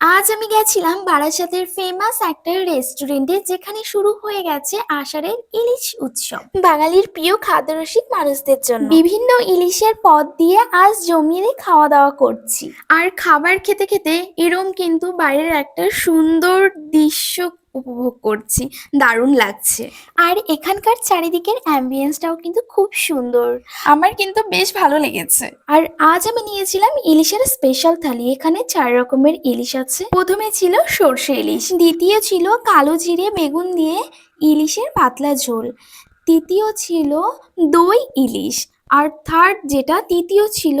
আজ আমি গেছিলাম বারাসাতের ফেমাস একটা রেস্টুরেন্টে যেখানে শুরু হয়ে গেছে আষাঢ়ের ইলিশ উৎসব। বাঙালির প্রিয় খাদ্যরসিক মানুষদের জন্য। বিভিন্ন ইলিশের পদ দিয়ে আজ জমিয়ে খাওয়া দাওয়া করছি। আর খাবার খেতে খেতে এরম কিন্তু বাইরের একটা সুন্দর দৃশ্য উপভোগ করছি দারুণ লাগছে। আর এখানকার চারিদিকের অ্যাম্বিয়েন্সটাও কিন্তু খুব সুন্দর। আমার কিন্তু বেশ ভালো লেগেছে। আর আজ আমি নিয়েছিলাম ইলিশের স্পেশাল থালি এখানে চার রকমের ইলিশ আছে। প্রথমে ছিল সর্ষে ইলিশ দ্বিতীয় ছিল কালো জিরে বেগুন দিয়ে ইলিশের পাতলা ঝোল তৃতীয় ছিল দই ইলিশ আর থার্ড যেটা তৃতীয় ছিল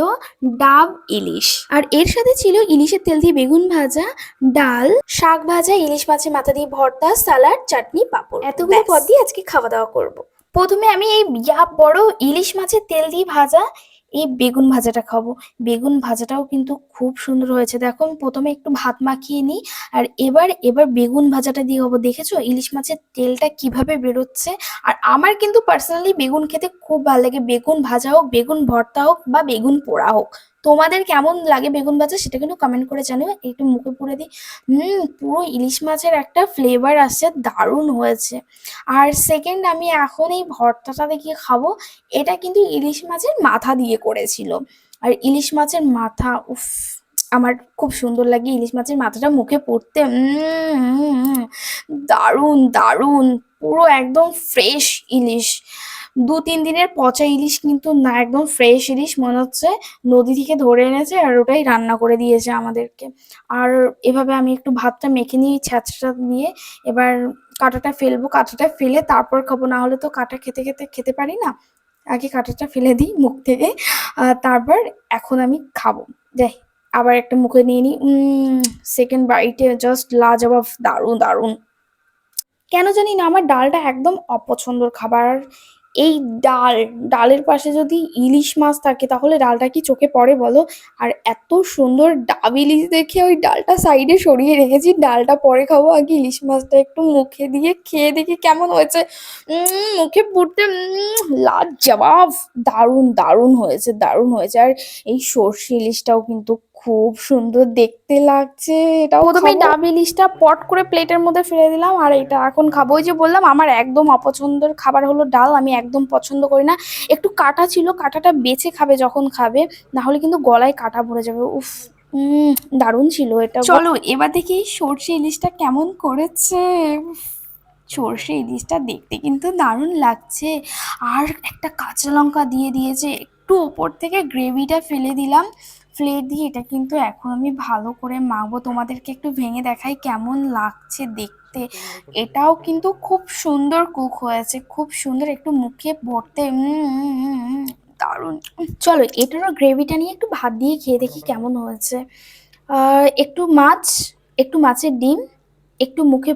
ডাব ইলিশ। আর এর সাথে ছিল ইলিশের তেল দিয়ে বেগুন ভাজা ডাল শাক ভাজা ইলিশ মাছের মাথা দিয়ে ভর্তা সালাড চাটনি পাঁপড়। এতগুলো পদ দিয়ে আজকে খাওয়া দাওয়া করব। প্রথমে আমি এই বড় ইলিশ মাছের তেল দিয়ে ভাজা এই বেগুন ভাজাটা খাব। বেগুন ভাজাটাও কিন্তু খুব সুন্দর হয়েছে। দেখো প্রথমে একটু ভাত মাখিয়ে নিই, আর এবার এবার বেগুন ভাজাটা দিয়ে হব দেখেছ? ইলিশ মাছের তেলটা কীভাবে বেরোচ্ছে? আর আমার কিন্তু পার্সোনালি বেগুন খেতে খুব ভালো লাগে। বেগুন ভাজা হোক, বেগুন ভর্তা হোক বা বেগুন পোড়া হোক। তোমাদের কেমন লাগে বেগুন ভাজা সেটা কিন্তু কমেন্ট করে জানিও একটু মুখে পুরে দিই হুম পুরো ইলিশ মাছের একটা ফ্লেভার আসছে দারুণ হয়েছে আর সেকেন্ড আমি এখন এই ভর্তাটা দেখিয়ে খাব এটা কিন্তু ইলিশ মাছের মাথা দিয়ে করেছিল আর ইলিশ মাছের মাথা উফ আমার খুব সুন্দর লাগে ইলিশ মাছের মাথাটা মুখে পড়তে দারুণ দারুণ পুরো একদম ফ্রেশ ইলিশ দু, তিন দিনের পচা ইলিশ কিন্তু না, একদম ফ্রেশ ইলিশ মনে হচ্ছে। নদী থেকে ধরে এনেছে আর ওটাই রান্না করে দিয়েছে আমাদেরকে। আর এভাবে আমি একটু ভাতটা মেখে নিই ছ্যাঁচড়া দিয়ে এবার কাঁটাটা ফেলব। কাঁটাটা ফেলে তারপর খাব। না হলে তো কাঁটা খেতে খেতে খেতে পারি না। আগে কাঁটাটা ফেলে দিই মুখ থেকে। তারপর এখন আমি খাব। যাই, আবার একটা মুখে নিয়ে নিই। সেকেন্ড বাইটে জাস্ট লাজবাব, দারুণ দারুণ। কেন জানি না, আমার ডালটা একদম অপছন্দর খাবার। এই ডাল, ডালের পাশে যদি ইলিশ মাছ থাকে, তাহলে ডালটা কি চোখে পড়ে বলো? আর এত সুন্দর ডাব ইলিশ দেখে ওই ডালটা সাইডে সরিয়ে রেখেছি, ডালটা পরে খাব। আগে ইলিশ মাছটা একটু মুখে দিয়ে খেয়ে দেখি কেমন হয়েছে। মুখে পুড়তে লাজ জবাব দারুণ দারুণ হয়েছে দারুণ হয়েছে। আর এই সর্ষে ইলিশটাও কিন্তু খুব সুন্দর দেখতে লাগছে এটাও প্রথমে। ডাব ইলিশটা পট করে প্লেটের মধ্যে ফেলে দিলাম আর এটা এখন খাব। ওই যে বললাম আমার একদম অপছন্দের খাবার হলো ডাল আমি একদম পছন্দ করি না। একটু কাটা ছিল কাটাটা বেছে খাবে যখন খাবে না হলে কিন্তু গলায় কাটা পড়ে যাবে। উফ উম, দারুণ ছিল এটা। চলো এবার দেখি সর্ষে ইলিশটা কেমন করেছে। সর্ষে ইলিশটা দেখতে কিন্তু দারুণ লাগছে। আর একটা কাঁচা লঙ্কা দিয়ে দিয়েছে একটু ওপর থেকে গ্রেভিটা ফেলে দিলাম। ফ্লেট দিয়ে এটা কিন্তু এখন আমি ভালো করে মাখবো। তোমাদেরকে একটু ভেঙে দেখাই কেমন লাগছে দেখতে। এটাও কিন্তু খুব সুন্দর কুক হয়েছে খুব সুন্দর একটু মুখে উম, দারুণ। চলো এটারও গ্রেভিটা নিয়ে একটু ভাত দিয়ে খেয়ে দেখি কেমন হয়েছে। একটু মাছ একটু মাছের ডিম একটু মুখে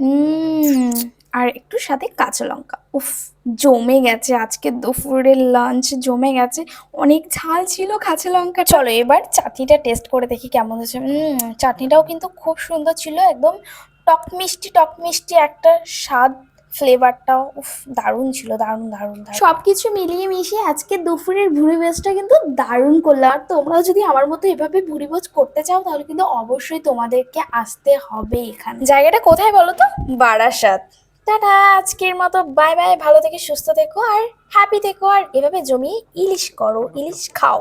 উম, আর একটু সাথে কাঁচা লঙ্কা। উফ জমে গেছে আজকে দুপুরের লাঞ্চ জমে গেছে। অনেক ঝাল ছিল কাঁচা লঙ্কা চলো এবার চাটনিটা টেস্ট করে দেখি কেমন হয়েছে। উম, চাটনিটাও কিন্তু খুব সুন্দর ছিল একদম টক মিষ্টি টক মিষ্টি একটা স্বাদ ফ্লেভারটাও উফ দারুণ ছিল দারুণ দারুণ সব কিছু মিলিয়ে মিশিয়ে আজকে দুপুরের ভুড়ি ভোজটা কিন্তু দারুণ করলাম আর তোমরাও যদি আমার মতো এভাবে ভুড়ি ভোজ করতে চাও তাহলে কিন্তু অবশ্যই তোমাদেরকে আসতে হবে এখানে। জায়গাটা কোথায় বলো তো? বারাসাত। টাটা, আজকের মতো বাই বাই ভালো থেকে সুস্থ থেকো আর হ্যাপি থেকো আর এভাবে জমি ইলিশ করো, ইলিশ খাও।